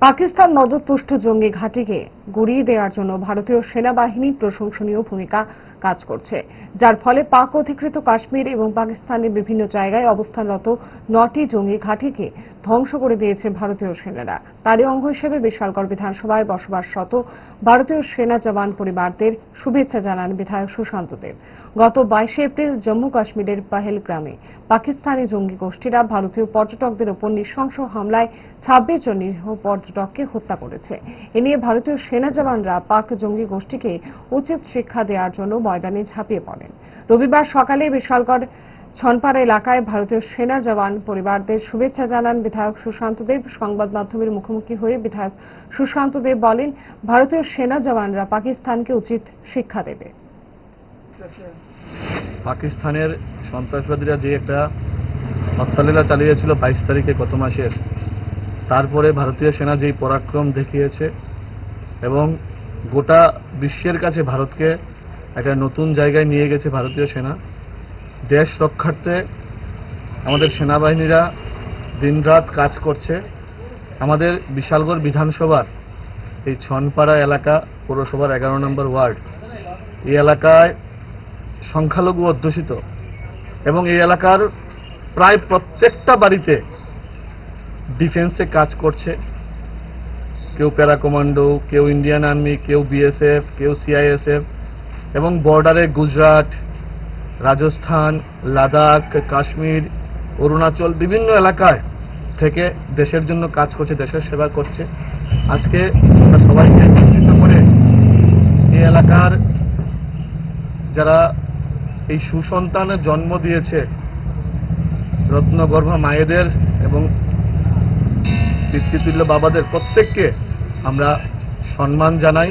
পাকিস্তান নজরপুষ্ট জঙ্গি ঘাঁটিকে গুড়িয়ে দেওয়ার জন্য ভারতীয় সেনাবাহিনী প্রশংসনীয় ভূমিকা কাজ করছে। যার ফলে পাক অধিকৃত কাশ্মীর এবং পাকিস্তানের বিভিন্ন জায়গায় অবস্থানরত নটি জঙ্গি ঘাঁটিকে ধ্বংস করে দিয়েছে ভারতীয় সেনারা। তারই অঙ্গ হিসেবে বিশালগড় বিধানসভায় বসবাসরত ভারতীয় সেনা জওয়ান পরিবারদের শুভেচ্ছা জানান বিধায়ক সুশান্ত দেব। গত বাইশে এপ্রিল জম্মু কাশ্মীরের পাহেল গ্রামে পাকিস্তানি জঙ্গি গোষ্ঠীরা ভারতীয় পর্যটকদের উপর নৃশংস হামলায় ছাব্বিশ জন নিরীহ পর্যটককে হত্যা করেছে। এ নিয়ে ভারতীয় সেনা জওয়ানরা পাক জঙ্গি গোষ্ঠীকে উচিত শিক্ষা দেওয়ার জন্য ময়দানে ঝাঁপিয়ে পড়েন। রবিবার সকালে বিশালগড় ছনপাড়া এলাকায় ভারতীয় সেনা জওয়ান পরিবারদের শুভেচ্ছা জানান বিধায়ক সুশান্ত দেব। সংবাদ মাধ্যমের মুখোমুখি হয়ে বিধায়ক সুশান্ত দেব বলেন, ভারতীয় সেনা জওয়ানরা পাকিস্তানকে উচিত শিক্ষা দেবে। পাকিস্তানের সন্ত্রাসবাদীরা যে একটা হত্যালীলা চালিয়েছিল বাইশ তারিখে গত মাসের, তারপরে ভারতীয় সেনা যেই পরাক্রম দেখিয়েছে এবং গোটা বিশ্বের কাছে ভারতকে একটা নতুন জায়গায় নিয়ে গেছে ভারতীয় সেনা। দেশ রক্ষার্থে আমাদের সেনাবাহিনীরা দিনরাত কাজ করছে। আমাদের বিশালগড় বিধানসভার এই ছনপাড়া এলাকা, পৌরসভার এগারো নম্বর ওয়ার্ড, এই এলাকায় সংখ্যালঘু অধ্যুষিত এবং এই এলাকার প্রায় প্রত্যেকটা বাড়িতে ডিফেন্সে কাজ করছে। কেউ প্যারা কমান্ডো কেউ ইন্ডিয়ান আর্মি, কেউ বিএসএফ, কেউ সিআইএসএফ এবং বর্ডারে গুজরাট, রাজস্থান, লাদাখ, কাশ্মীর, অরুণাচল বিভিন্ন এলাকায় থেকে দেশের জন্য কাজ করছে, দেশের সেবা করছে। আজকে আমরা সবাইকে একত্রিত করে এই এলাকার যারা এই সুসন্তানের জন্ম দিয়েছে, রত্নগর্ভা মায়েদের এবং পিতৃতুল্য বাবাদের প্রত্যেককে আমরা সম্মান জানাই।